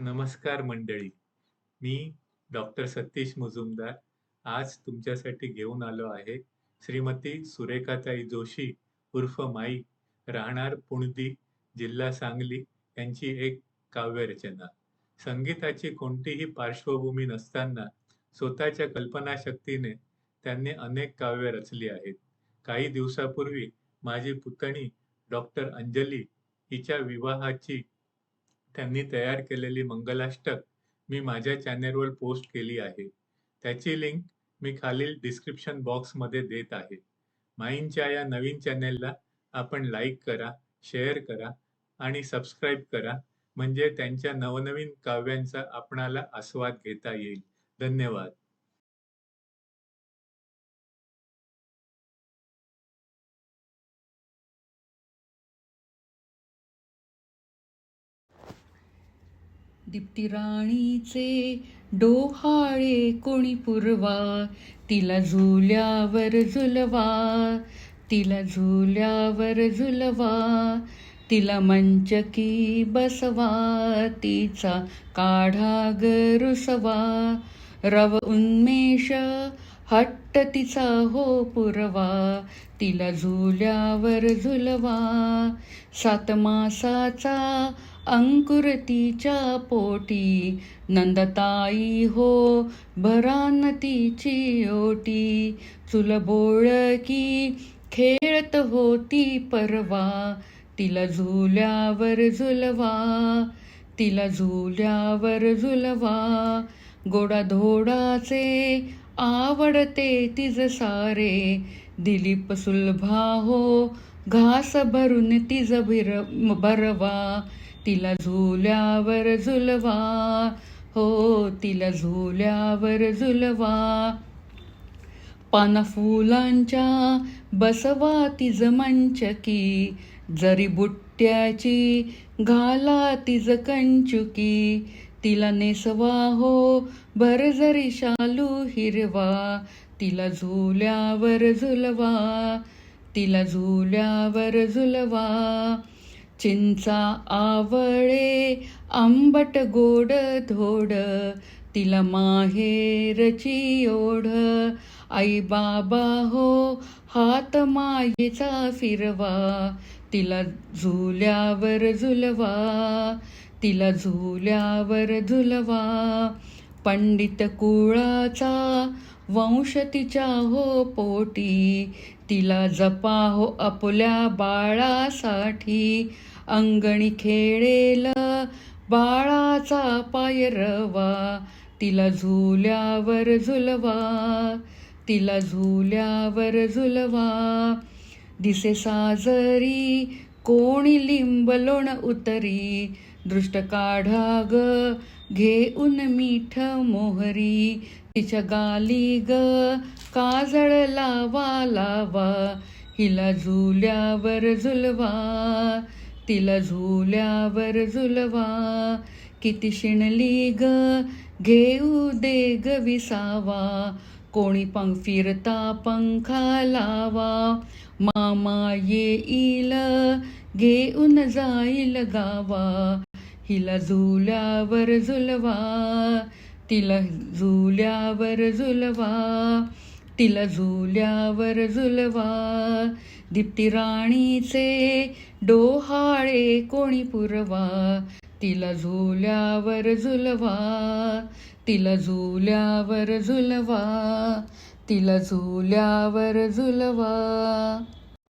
नमस्कार मंडळी. मी डॉक्टर सतीश मुजुमदार आज तुमच्यासाठी घेऊन आलो आहे श्रीमती सुरेखाताई जोशी उर्फ माई, राहणार पुणदी, जिल्हा सांगली यांची एक काव्यरचना. संगीताची कोणतीही पार्श्वभूमी नसताना स्वतःच्या कल्पनाशक्तीने त्यांनी अनेक काव्य रचली आहेत. काही दिवसापूर्वी माझी पुतणी डॉक्टर अंजली हिच्या विवाहाची त्यांनी तयार केलेली मंगलाष्टक मी माझ्या चॅनेलवर पोस्ट केली आहे. त्याची लिंक मी खालील डिस्क्रिप्शन बॉक्समध्ये देत आहे. माईंच्या या नवीन चॅनेलला आपण लाईक करा, शेअर करा आणि सबस्क्राईब करा म्हणजे त्यांच्या नवनवीन काव्यांचा आपणाला आस्वाद घेता येईल. धन्यवाद. दीप्तिराणीचे डोहाळे कोणी पुरवा? तिला झुल्यावर झुलवा तिला झुल्यावर झुलवा. तिला मंचकी बसवा तिचा काढा गरुसवा रव उन्मेष हट्ट तिचा हो पुरवा तिला झुल्यावर झुलवा. सात मासाचा अंकुरतीच्या पोटी नंदताई हो भरान तिची ओटी. चुलबोळकी खेळत होती परवा तिला झुल्यावर झुलवा तिला झुल्यावर झुलवा. गोडा धोडाचे आवडते तिज सारे दिलीप सुलभा हो घास भरून तिज भिर भरवा. तिला झुल्यावर झुलवा हो तिला झुल्यावर झुलवा. पाना फुलांच्या बसवा तिज मंचकी जरी बुट्ट्याची घाला तिज कंचुकी. तिला नेसवा हो भर जरी शालू हिरवा तिला झुल्यावर झुलवा तिला झुल्यावर झुलवा. चिंचा आवळे आंबट गोड धोड तिला माहेरची ओढ. आई बाबा हो हात मायेचा फिरवा तिला झुल्यावर झुलवा तिला झुल्यावर झुलवा. पंडित कुळाचा वंश तिच्या हो पोटी तिला जपा हो आपल्या बाळासाठी. अंगणी खेळेल बाळाचा पाय रवा तिला झुल्यावर झुलवा तिला झुल्यावर झुलवा. दिसे साजरी कोणी लिंब लोण उतरी दृष्ट काढा ग घेऊन मीठ मोहरी. तिच्या गाली ग काजळ लावा लावा हिला झुल्यावर झुलवा. तिला झुल्यावर झुलवा. किती शिणली ग घेऊ दे ग विसावा. कोणी पंख फिरता पंखा लावा. मामा येईल घेऊन जाईल गावा. हिला झुल्यावर झुलवा. तिला झुल्यावर झुलवा. तिला झुल्यावर झुलवा. दीप्ती राणीचे डोहाळे कोणी पुरवा? तिला झुल्यावर झुलवा तिला झुल्यावर झुलवा तिला झुल्यावर झुलवा.